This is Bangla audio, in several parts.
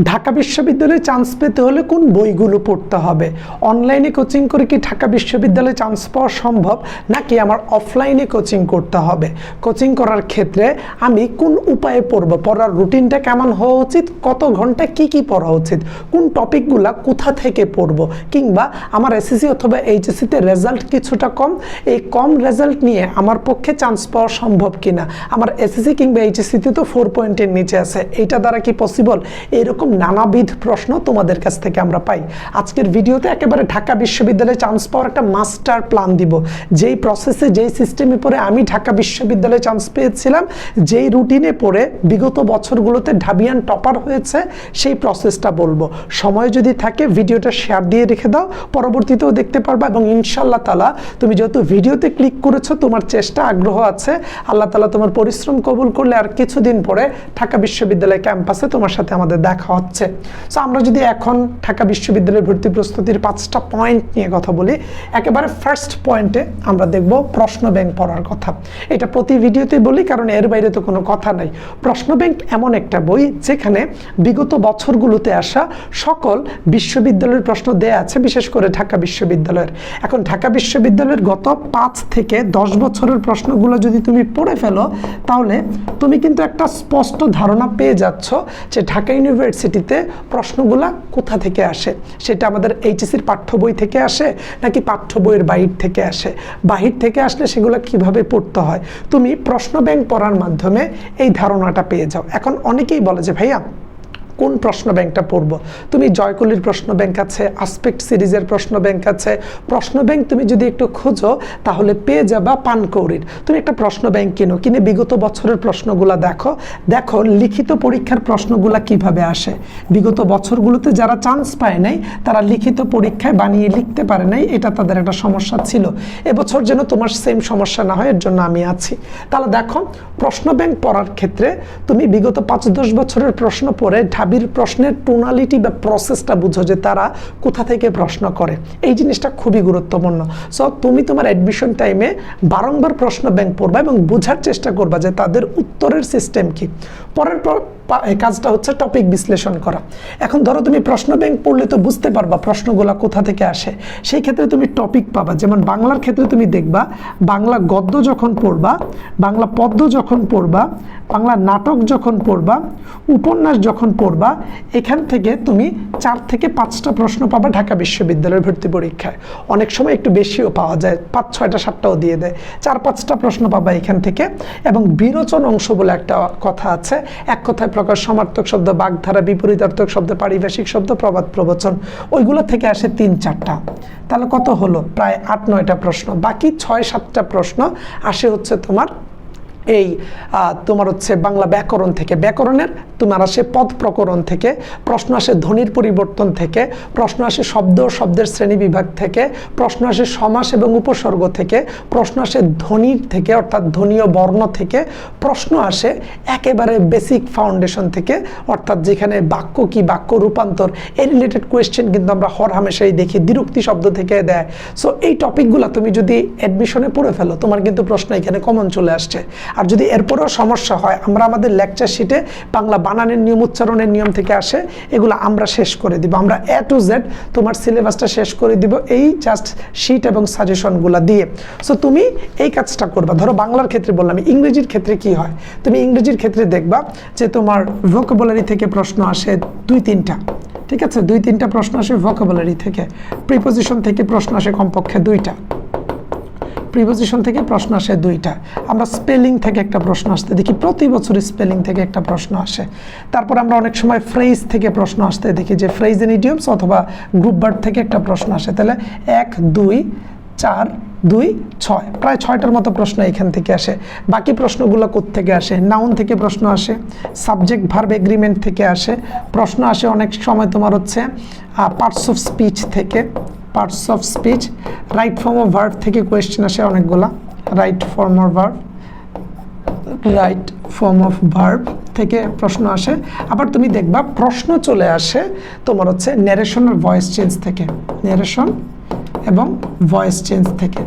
ঢাকা বিশ্ববিদ্যালয়ে চান্স পেতে হলে কোন বইগুলো পড়তে হবে? অনলাইনে কোচিং করে কি ঢাকা বিশ্ববিদ্যালয়ে চান্স পাওয়া সম্ভব? নাকি আমার অফলাইনে কোচিং করতে হবে? কোচিং করার ক্ষেত্রে আমি কোন উপায়ে পড়ব? পড়ার রুটিনটা কেমন হওয়া উচিত? কত ঘণ্টা কি কি পড়া উচিত? কোন টপিকগুলা কোথা থেকে পড়ব? কিংবা আমার এসএসসি অথবা এইচএসসিতে রেজাল্ট কিছুটা কম? এই কম রেজাল্ট নিয়ে আমার পক্ষে চান্স পাওয়া সম্ভব কিনা? আমার এসএসসি কিংবা এইচএসসিতে তো ফোর পয়েন্টের নিচে আছে। এইটা দ্বারা কি পসিবল এরকম নানাবিধ প্রশ্ন তোমাদের কাছ থেকে আমরা পাই। আজকের ভিডিওতে একেবারে ঢাকা বিশ্ববিদ্যালয়ে চান্স পাওয়ার একটা মাস্টার প্ল্যান দিব। যেই প্রসেসে যেই সিস্টেমে পড়ে আমি ঢাকা বিশ্ববিদ্যালয়ে চান্স পেয়েছিলাম, যেই রুটিনে পড়ে বিগত বছরগুলোতে ঢাবিয়ান টপার হয়েছে, সেই প্রসেসটা বলব। সময় যদি থাকে, ভিডিওটা শেয়ার দিয়ে রেখে দাও, পরবর্তীতেও দেখতে পারবা এবং ইনশাল্লাহ তালা তুমি যেহেতু ভিডিওতে ক্লিক করেছ, তোমার চেষ্টা আগ্রহ আছে, আল্লাহ তালা তোমার পরিশ্রম কবুল করলে আর কিছুদিন পরে ঢাকা বিশ্ববিদ্যালয় ক্যাম্পাসে তোমার সাথে আমাদের দেখা হচ্ছে। সো আমরা যদি এখন ঢাকা বিশ্ববিদ্যালয়ের ভর্তি প্রস্তুতির পাঁচটা পয়েন্ট নিয়ে কথা বলি, একেবারে ফার্স্ট পয়েন্টে আমরা দেখব প্রশ্ন ব্যাংক পড়ার কথা। এটা প্রতি ভিডিওতেই বলি, কারণ এর বাইরে তো কোনো কথা নাই। প্রশ্ন ব্যাংক এমন একটা বই যেখানে বিগত বছরগুলোতে আসা সকল বিশ্ববিদ্যালয়ের প্রশ্ন দেয়া আছে, বিশেষ করে ঢাকা বিশ্ববিদ্যালয়ের। এখন ঢাকা বিশ্ববিদ্যালয়ের গত পাঁচ থেকে দশ বছরের প্রশ্নগুলো যদি তুমি পড়ে ফেলো, তাহলে তুমি কিন্তু একটা স্পষ্ট ধারণা পেয়ে যাচ্ছ যে ঢাকা ইউনিভার্সিটিতে প্রশ্নগুলা কোথা থেকে আসে? সেটা আমাদের এইচএসির পাঠ্য বই থেকে আসে নাকি পাঠ্য বইয়ের বাহির থেকে আসে? বাহির থেকে আসলে সেগুলো কীভাবে পড়তে হয়? তুমি প্রশ্ন ব্যাংক পড়ার মাধ্যমে এই ধারণাটা পেয়ে যাও। এখন অনেকেই বলে যে, ভাইয়া কোন প্রশ্ন ব্যাংকটা পড়ব? তুমি জয়কলির প্রশ্ন ব্যাংক আছে আসপেক্ট সিরিজের প্রশ্ন ব্যাংক আছে। প্রশ্ন ব্যাংক তুমি যদি একটু খোঁজো, তাহলে পেয়ে যাবা পানকৌড়ির। তুমি একটা প্রশ্ন ব্যাংক কিনো? কিনে বিগত বছরের প্রশ্নগুলা দেখো। দেখো, লিখিত পরীক্ষার প্রশ্নগুলা কীভাবে আসে? বিগত বছরগুলোতে যারা চান্স পায় নাই, তারা লিখিত পরীক্ষায় বানিয়ে লিখতে পারে নাই, এটা তাদের একটা সমস্যা ছিল। এবছর যেন তোমার সেম সমস্যা না হয়, এর জন্য আমি আছি। তাহলে দেখো, প্রশ্ন ব্যাংক পড়ার ক্ষেত্রে তুমি বিগত পাঁচ দশ বছরের প্রশ্ন পড়ে ঢাবির প্রশ্নের টোনালিটি বা প্রসেসটা বুঝো যে তারা কোথা থেকে প্রশ্ন করে। এই জিনিসটা খুবই গুরুত্বপূর্ণ। সো তুমি তোমার অ্যাডমিশন টাইমে বারংবার প্রশ্ন ব্যাংক পড়বা এবং বোঝার চেষ্টা করবা যে তাদের উত্তরের সিস্টেম কি। পরের কাজটা হচ্ছে টপিক বিশ্লেষণ করা। এখন ধরো তুমি প্রশ্ন ব্যাংক পড়লে তো বুঝতে পারবা প্রশ্নগুলো কোথা থেকে আসে। সেই ক্ষেত্রে তুমি টপিক পাবা। যেমন বাংলার ক্ষেত্রে তুমি দেখবা, বাংলা গদ্য যখন পড়বা, বাংলা পদ্য যখন পড়বা, বাংলা নাটক যখন পড়বা, উপন্যাস যখন পড়বা, এখান থেকে তুমি চার থেকে পাঁচটা প্রশ্ন পাবা ঢাকা বিশ্ববিদ্যালয়ের ভর্তি পরীক্ষায়। অনেক সময় একটু বেশিও পাওয়া যায়, পাঁচ ছয়টা, সাতটাও দিয়ে দেয়। চার, পাঁচটা প্রশ্ন পাবা এখান থেকে। এবং বিরোচন অংশ বলে একটা কথা আছে, এক কথায় প্রকাশ, সমার্থক শব্দ, বাগধারা, বিপরীতার্থক শব্দ, পারিভাষিক শব্দ, প্রবাদ, প্রবচন, ওইগুলো থেকে আসে তিন, চারটা। তাহলে কত হলো? প্রায় আট, নয়টা প্রশ্ন। বাকি ছয়, সাতটা প্রশ্ন আসে হচ্ছে তোমার এই তোমার হচ্ছে বাংলা ব্যাকরণ থেকে, ব্যাকরণের তোমার আসে পদ প্রকরণ থেকে, প্রশ্ন আসে ধ্বনির পরিবর্তন থেকে, প্রশ্ন আসে শব্দ শব্দের শ্রেণি বিভাগ থেকে, প্রশ্ন আসে সমাস এবং উপসর্গ থেকে, প্রশ্ন আসে ধ্বনির থেকে, অর্থাৎ ধ্বনীয় বর্ণ থেকে, প্রশ্ন আসে একেবারে বেসিক ফাউন্ডেশন থেকে, অর্থাৎ যেখানে বাক্য কি বাক্য রূপান্তর এই রিলেটেড কোয়েশ্চেন কিন্তু আমরা হর হামেশাই দেখি দ্বিরুক্তি শব্দ থেকে দেয়। সো এই টপিকগুলো তুমি যদি অ্যাডমিশনে পড়ে ফেলো, তোমার কিন্তু প্রশ্ন এখানে কমন চলে আসছে। আর যদি এরপরেও সমস্যা হয়, আমরা আমাদের লেকচার শিটে বাংলা বানানের নিয়ম, উচ্চারণের নিয়ম থেকে আসে, এগুলো আমরা শেষ করে দিব। আমরা এ টু জেড তোমার সিলেবাসটা শেষ করে দিব এই জাস্ট শিট এবং সাজেশনগুলো দিয়ে। সো তুমি এই কাজটা করবা। ধরো বাংলার ক্ষেত্রে বললাম, ইংরেজির ক্ষেত্রে কি হয়? তুমি ইংরেজির ক্ষেত্রে দেখবা যে তোমার ভোকাবুলারি থেকে প্রশ্ন আসে দুই, তিনটা। ঠিক আছে? দুই, তিনটা প্রশ্ন আসে ভোকাবুলারি থেকে। প্রিপোজিশন থেকে প্রশ্ন আসে কমপক্ষে দুইটা। প্রিপোজিশন থেকে প্রশ্ন আসে দুইটা। আমরা স্পেলিং থেকে একটা প্রশ্ন আসতে দেখি, প্রতি বছর স্পেলিং থেকে একটা প্রশ্ন আসে। তারপর আমরা অনেক সময় ফ্রেজ থেকে প্রশ্ন আসতে দেখি যে ফ্রেজ এন ইডিয়মস অথবা গ্রুপ বার্ড থেকে একটা প্রশ্ন আসে। তাহলে এক, দুই, চার, দুই, ছয়। প্রায় ছয়টার মতো প্রশ্ন এখান থেকে আসে। বাকি প্রশ্নগুলো থেকে আসে? নাউন থেকে প্রশ্ন আসে। সাবজেক্ট ভার্ব এগ্রিমেন্ট থেকে আসে। প্রশ্ন আসে অনেক সময় তোমার হচ্ছে পার্টস অফ স্পিচ থেকে। Parts of speech right form of verb থেকে কোয়েশ্চেন আসে অনেকগুলা। Right form of verb right form of verb থেকে প্রশ্ন আসে। আবার তুমি দেখবা প্রশ্ন চলে আসে তোমার হচ্ছে ন্যারেশন আর ভয়েস চেঞ্জ থেকে। ন্যারেশন এবং ভয়েস চেঞ্জ থেকে।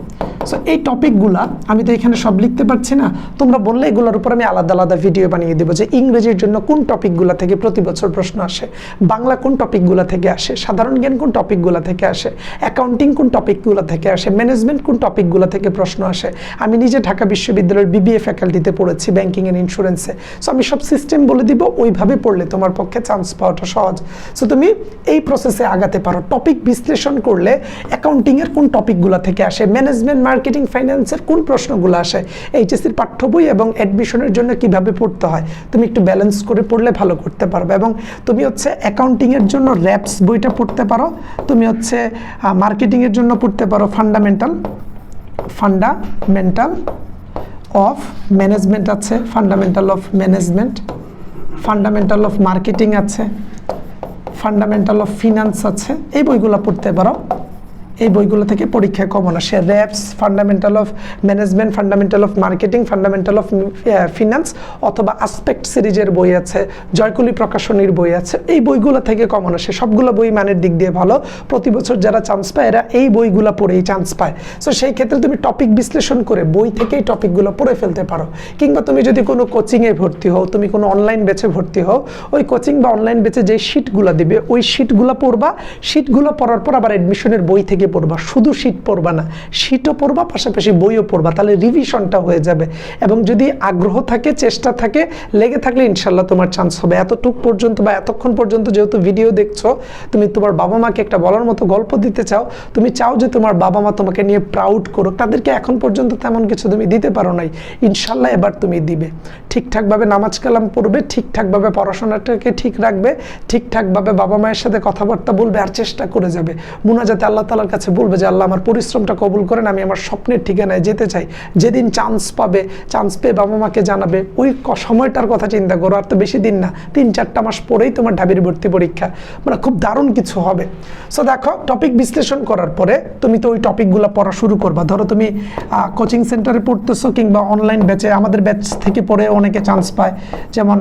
সো এই টপিকগুলা আমি তো এখানে সব লিখতে পারছি না। তোমরা বললে এগুলোর উপর আমি আলাদা আলাদা ভিডিও বানিয়ে দেবো যে ইংরেজির জন্য কোন টপিকগুলো থেকে প্রতি বছর প্রশ্ন আসে, বাংলা কোন টপিকগুলো থেকে আসে, সাধারণ জ্ঞান কোন টপিকগুলো থেকে আসে অ্যাকাউন্টিং কোন টপিকগুলো থেকে আসে ম্যানেজমেন্ট কোন টপিকগুলো থেকে প্রশ্ন আসে। আমি নিজে ঢাকা বিশ্ববিদ্যালয়ের বিবিএ ফ্যাকাল্টিতে পড়েছি ব্যাংকিং অ্যান্ড ইন্স্যুরেন্সে সো আমি সব সিস্টেম বলে দিব, ওইভাবে পড়লে তোমার পক্ষে চান্স পাওয়াটা সহজ। সো তুমি এই প্রসেসে আগাতে পারো। টপিক বিশ্লেষণ করলে অ্যাকাউন্টিংয়ের কোন টপিকগুলো থেকে আসে ম্যানেজমেন্ট মার্কেটিং, ফাইন্যান্সের কোন প্রশ্নগুলো আসে এইচএসির পাঠ্য বই এবং অ্যাডমিশনের জন্য কীভাবে পড়তে হয়, তুমি একটু ব্যালেন্স করে পড়লে ভালো করতে পারবে। এবং তুমি হচ্ছে অ্যাকাউন্টিংয়ের জন্য র্যাপস বইটা পড়তে পারো, তুমি হচ্ছে মার্কেটিংয়ের জন্য পড়তে পারো ফান্ডামেন্টাল ফান্ডামেন্টাল অফ ম্যানেজমেন্ট আছে fundamental of management fundamental of marketing আছে ফান্ডামেন্টাল অফ ফিনান্স আছে, এই বইগুলো পড়তে পারো। এই বইগুলো থেকে পরীক্ষায় কমন আসে। Reps fundamental of management fundamental of marketing fundamental of finance অথবা আসপেক্ট সিরিজের বই আছে, জয়কুলি প্রকাশনীর বই আছে, এই বইগুলো থেকে কমন আসে। সবগুলো বই মানের দিক দিয়ে ভালো। প্রতি বছর যারা চান্স পায়, এরা এই বইগুলো পড়েই চান্স পায়। সো সেই ক্ষেত্রে তুমি টপিক বিশ্লেষণ করে বই থেকেই টপিকগুলো পড়ে ফেলতে পারো। কিংবা তুমি যদি কোনো কোচিংয়ে ভর্তি হও, তুমি কোনো অনলাইন বেচে ভর্তি হও, ওই কোচিং বা অনলাইন বেচে যে শিটগুলো দিবে, ওই শিটগুলো পড়বা। শিটগুলো পড়ার পর আবার অ্যাডমিশনের বই থেকে পড়বা, শুধু শিট পড়বা না শিটও পড়বা, পাশাপাশি বইও পড়বা, তাহলে রিভিশনটা হয়ে যাবে। এবং যদি আগ্রহ থাকে, চেষ্টা থাকে, লেগে থাকলে ইনশাল্লাহ তোমার চান্স হবে। এতটুক পর্যন্ত বা এতক্ষণ পর্যন্ত যেহেতু ভিডিও দেখছ, তুমি তোমার বাবা মাকে একটা বলার মতো গল্প দিতে চাও, তুমি চাও যে তোমার বাবা মা তোমাকে নিয়ে প্রাউড করো তাদেরকে এখন পর্যন্ত তেমন কিছু তুমি দিতে পারো নাই। ইনশাল্লাহ এবার তুমি দিবে। ঠিকঠাকভাবে নামাজ কালাম পড়বে, ঠিকঠাকভাবে পড়াশোনাটাকে ঠিক রাখবে, ঠিকঠাকভাবে বাবা মায়ের সাথে কথাবার্তা বলবে, আর চেষ্টা করে যাবে। মুনাজাতে আল্লাহ তালার কাছে বলবে যে, আল্লাহ আমার পরিশ্রমটা কবুল করেন, আমি আমার স্বপ্নের ঠিকানায় যেতে চাই। যেদিন চান্স পাবে চান্স পেয়ে বাবা মাকে জানাবে। ওই সময়টার কথা চিন্তা করো, আর তো বেশি দিন না, তিন, চারটা মাস পরেই তোমার ঢাবির ভর্তি পরীক্ষা। মানে খুব দারুণ কিছু হবে। সো দেখো টপিক বিশ্লেষণ করার পরে তুমি তো ওই টপিকগুলো পড়া শুরু করবা। ধরো তুমি কোচিং সেন্টারে পড়তেছো কিংবা অনলাইন ব্যাচে আমাদের ব্যাচ থেকে পড়ে অনেকে চান্স পায়। যেমন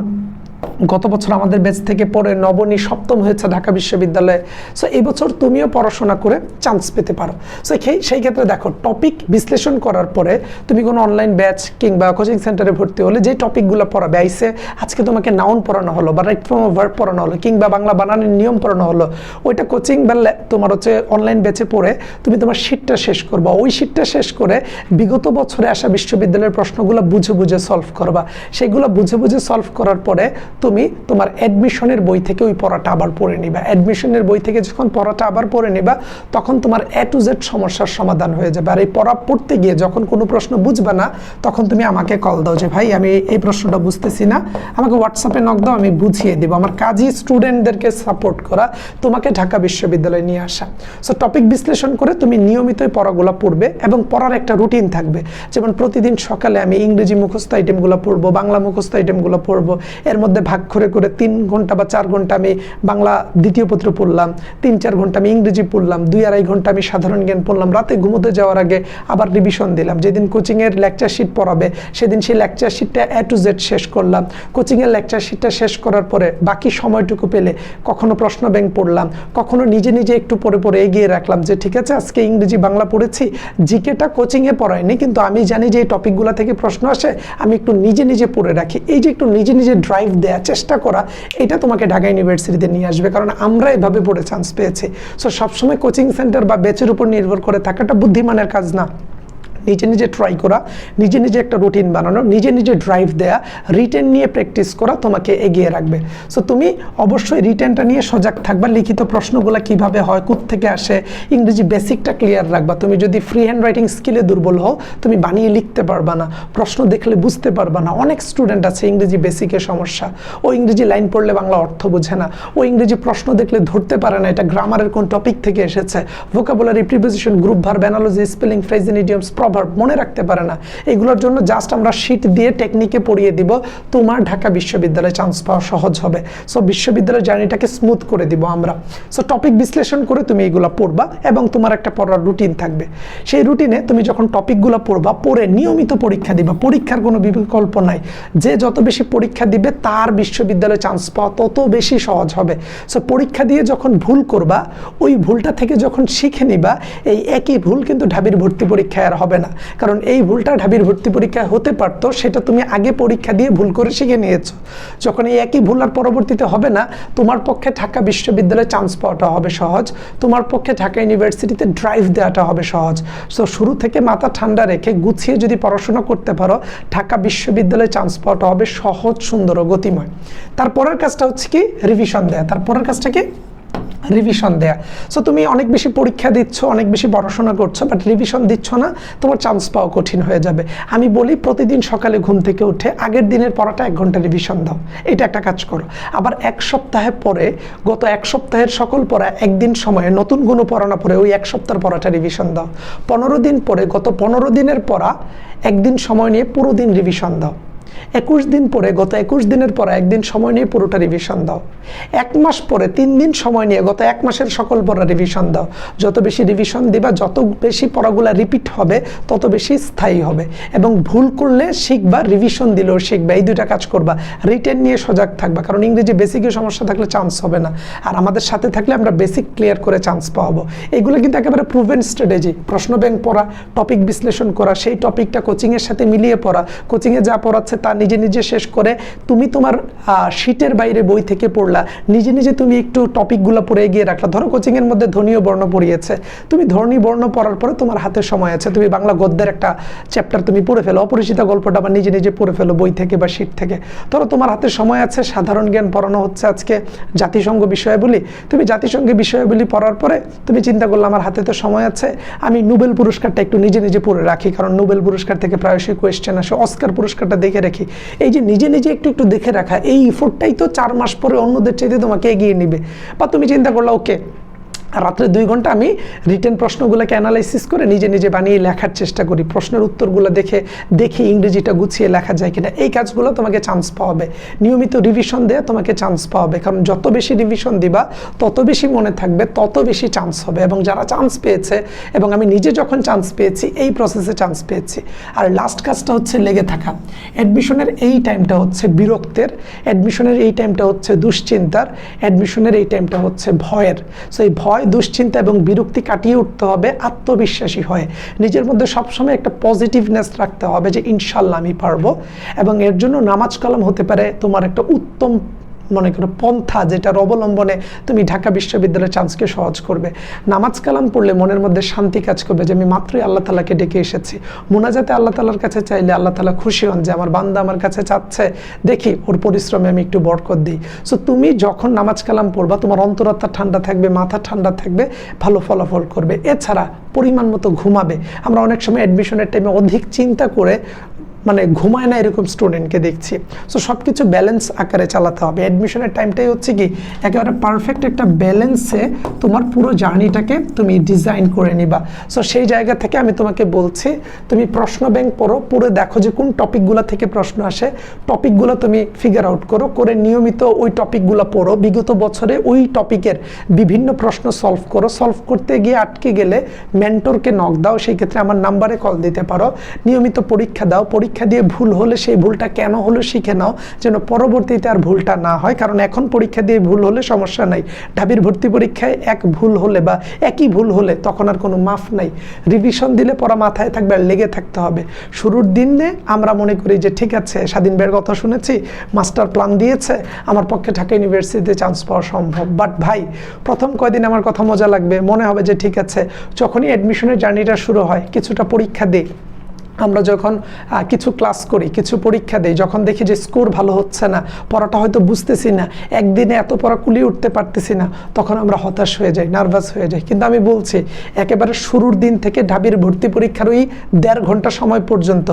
গত বছর আমাদের ব্যাচ থেকে পড়ে নবনী সপ্তম হয়েছে ঢাকা বিশ্ববিদ্যালয়ে। সো এই বছর তুমিও পড়াশোনা করে চান্স পেতে পারো। সো সেই ক্ষেত্রে দেখো টপিক বিশ্লেষণ করার পরে তুমি কোনো অনলাইন ব্যাচ কিংবা কোচিং সেন্টারে ভর্তি হলে যে টপিকগুলো পড়াবে, আইসে আজকে তোমাকে নাউন পড়ানো হলো বা রাইট ফর্ম ভার্ব পড়ানো হলো কিংবা বাংলা বানানের নিয়ম পড়ানো হলো, ওইটা কোচিং বা তোমার হচ্ছে অনলাইন ব্যাচে পড়ে তুমি তোমার শিটটা শেষ করবা। ওই শিটটা শেষ করে বিগত বছরে আসা বিশ্ববিদ্যালয়ের প্রশ্নগুলো বুঝে বুঝে সলভ করবা। সেগুলো বুঝে বুঝে সলভ করার পরে তুমি তোমার অ্যাডমিশনের বই থেকে ওই পড়াটা আবার পড়ে নিবা। অ্যাডমিশনের বই থেকে যখন পড়াটা আবার পড়ে নিবা, তখন তোমার এ টু জেড সমস্যার সমাধান হয়ে যাবে। আর এই পড়া পড়তে গিয়ে যখন কোনো প্রশ্ন বুঝবে না, তখন তুমি আমাকে কল দাও যে, ভাই, আমি এই প্রশ্নটা বুঝতেছি না। আমাকে হোয়াটসঅ্যাপে নক দাও, আমি বুঝিয়ে দেবো। আমার কাজই স্টুডেন্টদেরকে সাপোর্ট করা, তোমাকে ঢাকা বিশ্ববিদ্যালয়ে নিয়ে আসা। সো টপিক বিশ্লেষণ করে তুমি নিয়মিতই পড়াগুলো পড়বে এবং পড়ার একটা রুটিন থাকবে। যেমন প্রতিদিন সকালে আমি ইংরেজি মুখস্থ আইটেমগুলো পড়ব, বাংলা মুখস্থ আইটেমগুলো পড়ব। এর মধ্যে ভাগ করে করে তিন ঘণ্টা বা চার ঘণ্টা আমি বাংলা দ্বিতীয় পত্র পড়লাম, তিন চার ঘণ্টা আমি ইংরেজি পড়লাম, দুই আড়াই ঘণ্টা আমি সাধারণ জ্ঞান পড়লাম, রাতে ঘুমোতে যাওয়ার আগে আবার রিভিশন দিলাম। যেদিন কোচিংয়ের লেকচার শিট পড়াবে, সেদিন সেই লেকচার শিটটা এ টু জেড শেষ করলাম। কোচিংয়ের লেকচার শিটটা শেষ করার পরে বাকি সময়টুকু পেলে কখনো প্রশ্ন ব্যাংক পড়লাম, কখনো নিজে নিজে একটু পরে পরে এগিয়ে রাখলাম যে, ঠিক আছে, আজকে ইংরেজি বাংলা পড়েছি, জিকেটা কোচিংয়ে পড়ায়নি, কিন্তু আমি জানি যে এই টপিকগুলো থেকে প্রশ্ন আসে, আমি একটু নিজে নিজে পড়ে রাখি। এই যে একটু নিজে নিজে ড্রাইভ দেওয়া চেষ্টা করা, এটা তোমাকে ঢাকা ইউনিভার্সিটিতে নিয়ে আসবে। কারণ আমরা এভাবে পড়ে চান্স পেয়েছি। সো সবসময় কোচিং সেন্টার বা ব্যাচের উপর নির্ভর করে থাকাটা বুদ্ধিমানের কাজ না। নিজে নিজে ট্রাই করা, নিজে নিজে একটা রুটিন বানানো, নিজে নিজে ড্রাইভ দেয়া রিটেন নিয়ে প্র্যাকটিস করা তোমাকে এগিয়ে রাখবে। সো তুমি অবশ্যই রিটেনটা নিয়ে সজাগ থাকবা, লিখিত প্রশ্নগুলো কীভাবে হয় থেকে আসে, ইংরেজি বেসিকটা ক্লিয়ার রাখবা। তুমি যদি ফ্রি হ্যান্ড রাইটিং স্কিলে দুর্বল হও, তুমি বানিয়ে লিখতে পারবা না, প্রশ্ন দেখলে বুঝতে পারবা না। অনেক স্টুডেন্ট আছে, ইংরেজি বেসিকের সমস্যা। ও ইংরেজি লাইন পড়লে বাংলা অর্থ বোঝে না। ও ইংরেজি প্রশ্ন দেখলে ধরতে পারে না, এটা গ্রামারের কোন টপিক থেকে এসেছে। Vocabulary preposition group verb analogy spelling ফ্রেজিন idioms প্রভাব মনে রাখতে পারে না। এগুলোর জন্য জাস্ট আমরা শিট দিয়ে টেকনিকে পড়িয়ে দিব। তোমার ঢাকা বিশ্ববিদ্যালয়ে চান্স পাওয়া সহজ হবে। সো বিশ্ববিদ্যালয়ের জার্নিটাকে স্মুথ করে দিব আমরা। সো টপিক বিশ্লেষণ করে তুমি এগুলো পড়বা এবং তোমার একটা পড়ার রুটিন থাকবে। সেই রুটিনে তুমি যখন টপিকগুলো পড়বা, পড়ে নিয়মিত পরীক্ষা দিবা। পরীক্ষার কোনো বিকল্প নাই। যে যত বেশি পরীক্ষা দিবে, তার বিশ্ববিদ্যালয়ে চান্স পাওয়া তত বেশি সহজ হবে। সো পরীক্ষা দিয়ে যখন ভুল করবা, ওই ভুলটা থেকে যখন শিখে নিবা, এই একই ভুল কিন্তু ঢাবির ভর্তি পরীক্ষায় আর হবে না। না। কারণ এই ভুলটা ঢাবির ভর্তি পরীক্ষায় হতে পারতো, সেটা তুমি আগে পরীক্ষা দিয়ে ভুল করে শিখে নিয়েছো। যখন এই একই ভুল আর পরবর্তীতে হবে না, তোমার পক্ষে ঢাকা বিশ্ববিদ্যালয়ে চান্স পাওয়াটা হবে সহজ, তোমার পক্ষে ঢাকা ইউনিভার্সিটিতে ড্রাইভ দেওয়াটা হবে সহজ। সো শুরু থেকে মাথা ঠান্ডা রেখে গুছিয়ে যদি পড়াশোনা করতে পারো, ঢাকা বিশ্ববিদ্যালয়ে চান্স পাওয়াটা হবে সহজ, সুন্দর ও গতিময়। তারপরের কাজটা হচ্ছে কি? রিভিশন দেয়া। তারপরের কাজটা কি? রিভিশন দেয়া। সো তুমি অনেক বেশি পরীক্ষা দিচ্ছ, অনেক বেশি পড়াশোনা করছ বাট রিভিশন দিচ্ছ না, তোমার চান্স পাওয়া কঠিন হয়ে যাবে। আমি বলি প্রতিদিন সকালে ঘুম থেকে উঠে আগের দিনের পড়াটা এক ঘণ্টা রিভিশন দাও। এটা একটা কাজ করো। আবার এক সপ্তাহে পরে, গত এক সপ্তাহের সকল পড়া একদিন সময়ে, নতুন কোনো পড়া না পড়ে ওই এক সপ্তাহের পড়াটা রিভিশন দাও। পনেরো দিন পরে, গত পনেরো দিনের পড়া একদিন সময় নিয়ে পুরো দিন রিভিশন দাও। একুশ দিন পরে, গত একুশ দিনের পরে একদিন সময় নিয়ে পুরোটা রিভিশন দাও। এক মাস পরে তিন দিন সময় নিয়ে গত এক মাসের সকল পড়া রিভিশন দাও। যত বেশি রিভিশন দিবা, যত বেশি পড়াগুলো রিপিট হবে, তত বেশি স্থায়ী হবে। এবং ভুল করলে শিখবা রিভিশন দিলেও শিখবা। এই দুইটা কাজ করবা। রিটেন নিয়ে সজাগ থাকবা। কারণ ইংরেজি বেসিকে সমস্যা থাকলে চান্স হবে না। আর আমাদের সাথে থাকলে আমরা বেসিক ক্লিয়ার করে চান্স পাবো। এগুলো কিন্তু একেবারে প্রুভেন স্ট্র্যাটেজি প্রশ্ন ব্যাংক পড়া টপিক বিশ্লেষণ করা, সেই টপিকটা কোচিংয়ের সাথে মিলিয়ে পড়া। কোচিংয়ে যা পড়াচ্ছে তা নিজে নিজে শেষ করে তুমি তোমার শীটের বাইরে বই থেকে পড়লা। নিজে নিজে তুমি একটু টপিকগুলো পড়ে এগিয়ে রাখলা। ধরো কোচিংয়ের মধ্যে ধর্মীয় বর্ণ পড়িয়েছে। তুমি ধর্মী বর্ণ পড়ার পরে তোমার হাতে সময় আছে। তুমি বাংলা গদ্যের একটা চ্যাপ্টার তুমি পড়ে ফেলো। অপরিচিত গল্পটা বা নিজে নিজে পড়ে ফেলো বই থেকে বা শীট থেকে। ধরো তোমার হাতে সময় আছে, সাধারণ জ্ঞান পড়ানো হচ্ছে আজকে জাতিসংঘ বিষয়াবলী। তুমি জাতিসংঘে বিষয়াবলী পড়ার পরে তুমি চিন্তা করলে, আমার হাতে তো সময় আছে। আমি নোবেল পুরস্কারটা একটু নিজে নিজে পড়ে রাখি। কারণ নোবেল পুরস্কার থেকে প্রায়শই কোয়েশ্চেন আসে। অস্কার পুরস্কারটা দেখে রাখি। এই যে নিজে নিজে একটু একটু দেখে রাখা, এই ইফোর্টটাই তো চার মাস পরে অন্যদের চাইতে তোমাকে এগিয়ে নিবে। বা তুমি চিন্তা করল, ওকে রাত্রে দুই ঘণ্টা আমি রিটেন প্রশ্নগুলোকে অ্যানালাইসিস করে নিজে নিজে বানিয়ে লেখার চেষ্টা করি। প্রশ্নের উত্তরগুলো দেখে, দেখি ইংরেজিটা গুছিয়ে লেখা যায় কিনা। এই কাজগুলো তোমাকে চান্স পাওয়াবে। নিয়মিত রিভিশন দেয়া তোমাকে চান্স পাওয়াবে। কারণ যত বেশি রিভিশন দিবা, তত বেশি মনে থাকবে, তত বেশি চান্স হবে। এবং যারা চান্স পেয়েছে, এবং আমি নিজে যখন চান্স পেয়েছি, এই প্রসেসে চান্স পেয়েছি। আর লাস্ট কাজটা হচ্ছে লেগে থাকা। অ্যাডমিশনের এই টাইমটা হচ্ছে বিরক্তের। অ্যাডমিশনের এই টাইমটা হচ্ছে দুশ্চিন্তার। অ্যাডমিশনের এই টাইমটা হচ্ছে ভয়ের। সো এই ভয় দুশ্চিন্তা এবং বিরক্তি কাটিয়ে উঠতে হবে, আত্মবিশ্বাসী হয়ে। নিজের মধ্যে সবসময় একটা পজিটিভনেস রাখতে হবে যে, ইনশাল্লাহ আমি পারব। এবং এর জন্য নামাজ কালাম হতে পারে তোমার একটা উত্তম মনে করো পন্থা যেটার অবলম্বনে তুমি ঢাকা বিশ্ববিদ্যালয়ের চান্সকে সহজ করবে। নামাজ কালাম পড়লে মনের মধ্যে শান্তি কাজ করবে যে আমি মাত্রই আল্লাহ তালাকে ডেকে এসেছি। মোনাজাতে আল্লাহ তালার কাছে চাইলে আল্লাহ তালা খুশি হন যে আমার বান্দা আমার কাছে চাচ্ছে, দেখি ওর পরিশ্রমে আমি একটু বরকত দিই। সো তুমি যখন নামাজ কালাম পড়বা, তোমার অন্তরাত্মা ঠান্ডা থাকবে, মাথা ঠান্ডা থাকবে, ভালো ফলাফল করবে। এছাড়া পরিমাণ মতো ঘুমাবে। আমরা অনেক সময় অ্যাডমিশনের টাইমে অধিক চিন্তা করে মানে ঘুমায় না এরকম স্টুডেন্টকে দেখছি। সো সব কিছু ব্যালেন্স আকারে চালাতে হবে। অ্যাডমিশনের টাইমটাই হচ্ছে কি, একেবারে পারফেক্ট একটা ব্যালেন্সে তোমার পুরো জার্নিটাকে তুমি ডিজাইন করে নিবা। সো সেই জায়গা থেকে আমি তোমাকে বলছি, তুমি প্রশ্ন ব্যাংক পড়ো পুরো দেখো যে কোন টপিকগুলো থেকে প্রশ্ন আসে। টপিকগুলো তুমি ফিগার আউট করো, করে নিয়মিত ওই টপিকগুলো পড়ো। বিগত বছরে ওই টপিকের বিভিন্ন প্রশ্ন সলভ করো। সলভ করতে গিয়ে আটকে গেলে মেন্টরকে নক দাও, সেই ক্ষেত্রে আমার নাম্বারে কল দিতে পারো। নিয়মিত পরীক্ষা দাও, পরীক্ষা দিয়ে ভুল হলে সেই ভুলটা কেন হলো শিখে নাও, যেন পরবর্তীতে আর ভুলটা না হয়। কারণ এখন পরীক্ষা দিয়ে ভুল হলে সমস্যা নাই। ঢাবির ভর্তি পরীক্ষায় এক ভুল হলে বা একই ভুল হলে তখন আর কোনো মাফ নাই। রিভিশন দিলে পড়া মাথায় থাকবে আর লেগে থাকতে হবে। শুরুর দিনে আমরা মনে করি যে, ঠিক আছে, স্বাধীন বের কথা শুনেছি মাস্টার প্ল্যান দিয়েছে, আমার পক্ষে ঢাকা ইউনিভার্সিটিতে চান্স পাওয়া সম্ভব। বাট ভাই, প্রথম কয়দিন আমার কথা মজা লাগবে। মনে হবে যে, ঠিক আছে, যখনই অ্যাডমিশনের জার্নিটা শুরু হয়, কিছুটা পরীক্ষা দিই। আমরা যখন কিছু ক্লাস করি, কিছু পরীক্ষা দিই, যখন দেখি যে স্কোর ভালো হচ্ছে না, পড়াটা হয়তো বুঝতেছি না, একদিনে এত পড়া কুলিয়ে উঠতে পারতেছি না, তখন আমরা হতাশ হয়ে যাই নার্ভাস হয়ে যাই। কিন্তু আমি বলছি, একেবারে শুরুর দিন থেকে ঢাবির ভর্তি পরীক্ষার ওই দেড় ঘণ্টা সময় পর্যন্ত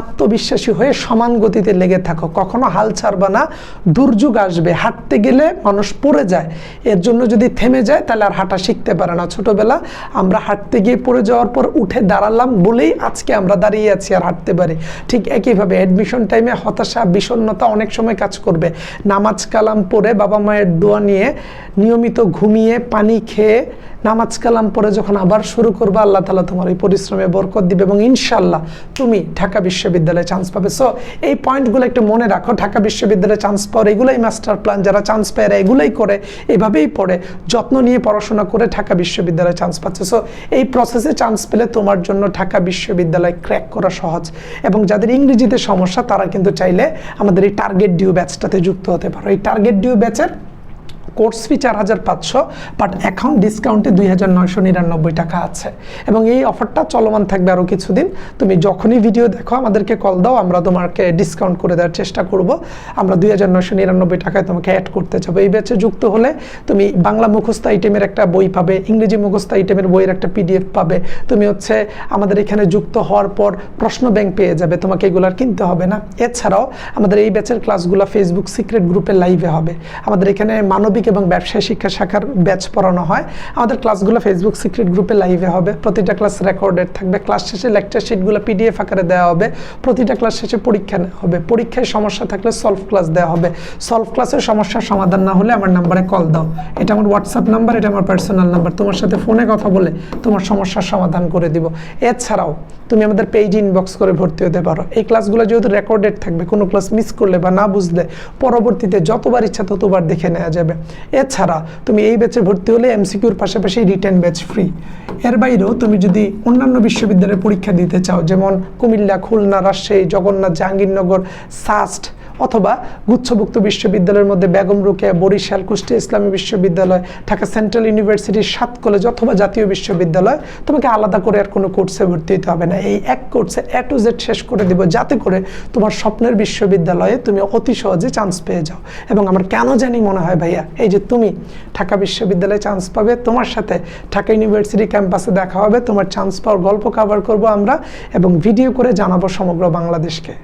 আত্মবিশ্বাসী হয়ে সমান গতিতে লেগে থাকো। কখনো হাল ছাড়বা না, দুর্যোগ আসবে, হাঁটতে গেলে মানুষ পড়ে যায়। এর জন্য যদি থেমে যায়, তাহলে আর হাঁটা শিখতে পারে না। ছোটবেলা আমরা হাঁটতে গিয়ে পড়ে যাওয়ার পর উঠে দাঁড়ালাম বলেই আজকে আমরা দাঁড়িয়ে দাঁড়িয়ে আছি আর হাঁটতে পারে। ঠিক একইভাবে অ্যাডমিশন টাইমে হতাশা বিষণ্নতা অনেক সময় কাজ করবে। নামাজ কালাম পরে বাবা মায়ের দোয়া নিয়ে নিয়মিত ঘুমিয়ে পানি খেয়ে নামাজ কালাম পরে যখন আবার শুরু করবে, আল্লাহ তালা তোমার এই পরিশ্রমে বরকত দিবে এবং ইনশাল্লাহ তুমি ঢাকা বিশ্ববিদ্যালয়ে চান্স পাবে। সো এই পয়েন্টগুলো একটু মনে রাখো, ঢাকা বিশ্ববিদ্যালয়ে চান্স পাওয়ার এগুলোই মাস্টার প্ল্যান যারা চান্স পায় এগুলোই করে, এভাবেই পড়ে, যত্ন নিয়ে পড়াশোনা করে ঢাকা বিশ্ববিদ্যালয়ে চান্স পাচ্ছে। সো এই প্রসেসে চান্স পেলে তোমার জন্য ঢাকা বিশ্ববিদ্যালয় ক্র্যাক করা সহজ। এবং যাদের ইংরেজিতে সমস্যা, তারা কিন্তু চাইলে আমাদের এই টার্গেট ডিউ ব্যাচটাতে যুক্ত হতে পারো। এই টার্গেট ডিউ ব্যাচের কোর্স ফি চার হাজার পাঁচশো বাট এখন ডিসকাউন্টে দুই হাজার নয়শো নিরানব্বই টাকা আছে। এবং এই অফারটা চলমান থাকবে আরও কিছুদিন। তুমি যখনই ভিডিও দেখো, আমাদেরকে কল দাও, আমরা তোমাকে ডিসকাউন্ট করে দেওয়ার চেষ্টা করব। আমরা দুই হাজার নয়শো নিরানব্বই টাকায় তোমাকে অ্যাড করতে যাব এই ব্যাচে যুক্ত হলে তুমি বাংলা মুখস্থ আইটেমের একটা বই পাবে, ইংরেজি মুখস্থ আইটেমের বইয়ের একটা পিডিএফ পাবে। তুমি হচ্ছে আমাদের এখানে যুক্ত হওয়ার পর প্রশ্ন ব্যাংক পেয়ে যাবে। তোমাকে এগুলো আর কিনতে হবে না। এছাড়াও আমাদের এই ব্যাচের ক্লাসগুলো ফেসবুক সিক্রেট গ্রুপে লাইভে হবে। আমাদের এখানে মানবিক এবং ব্যবসায় শিক্ষা শাখার ব্যাচ পড়ানো হয়। আমাদের ক্লাসগুলো ফেসবুক সিক্রেট গ্রুপে লাইভে হবে। প্রতিটা ক্লাস রেকর্ডেড থাকবে। ক্লাস শেষে লেকচার শিটগুলো পিডিএফ আকারে দেওয়া হবে। প্রতিটা ক্লাস শেষে পরীক্ষা নেওয়া হবে। পরীক্ষায় সমস্যা থাকলে সলভ ক্লাস দেওয়া হবে। সলভ ক্লাসের সমস্যার সমাধান না হলে আমার নাম্বারে কল দাও। এটা আমার হোয়াটসঅ্যাপ নাম্বার এটা আমার পার্সোনাল নাম্বার তোমার সাথে ফোনে কথা বলে তোমার সমস্যার সমাধান করে দিব। এছাড়াও, তুমি আমাদের পেজ ইনবক্স করে ভর্তি হতে পারো। এই ক্লাসগুলো যেহেতু রেকর্ডেড থাকবে, কোনো ক্লাস মিস করলে বা না বুঝলে, পরবর্তীতে যতবার ইচ্ছা ততবার দেখে নেওয়া যাবে। এছাড়া তুমি এই ব্যাচে ভর্তি হলে এমসিকিউর পাশাপাশি রিটার্ন ব্যাচ ফ্রি এর বাইরেও তুমি যদি অন্যান্য বিশ্ববিদ্যালয়ের পরীক্ষা দিতে চাও, যেমন কুমিল্লা, খুলনা, রাজশাহী, জগন্নাথ, জাহাঙ্গীরনগর সাস্ট অথবা গুচ্ছভুক্ত বিশ্ববিদ্যালয়ের মধ্যে বেগম রোকেয়া, বরিশাল, কুষ্টিয়া ইসলামী বিশ্ববিদ্যালয়, ঢাকা সেন্ট্রাল ইউনিভার্সিটির সাত কলেজ অথবা জাতীয় বিশ্ববিদ্যালয়, তোমাকে আলাদা করে আর কোনো কোর্সে ভর্তি হতে হবে না। এই এক কোর্সে এ টু জেড শেষ করে দিব, যাতে করে তোমার স্বপ্নের বিশ্ববিদ্যালয়ে তুমি অতি সহজে চান্স পেয়ে যাও। এবং আমার কেন জানি মনে হয় ভাইয়া এই যে তুমি ঢাকা বিশ্ববিদ্যালয়ে চান্স পাবে, তোমার সাথে ঢাকা ইউনিভার্সিটি ক্যাম্পাসে দেখা হবে, তোমার চান্স পাওয়ার গল্প কভার করব আমরা এবং ভিডিও করে জানাব সমগ্র বাংলাদেশকে।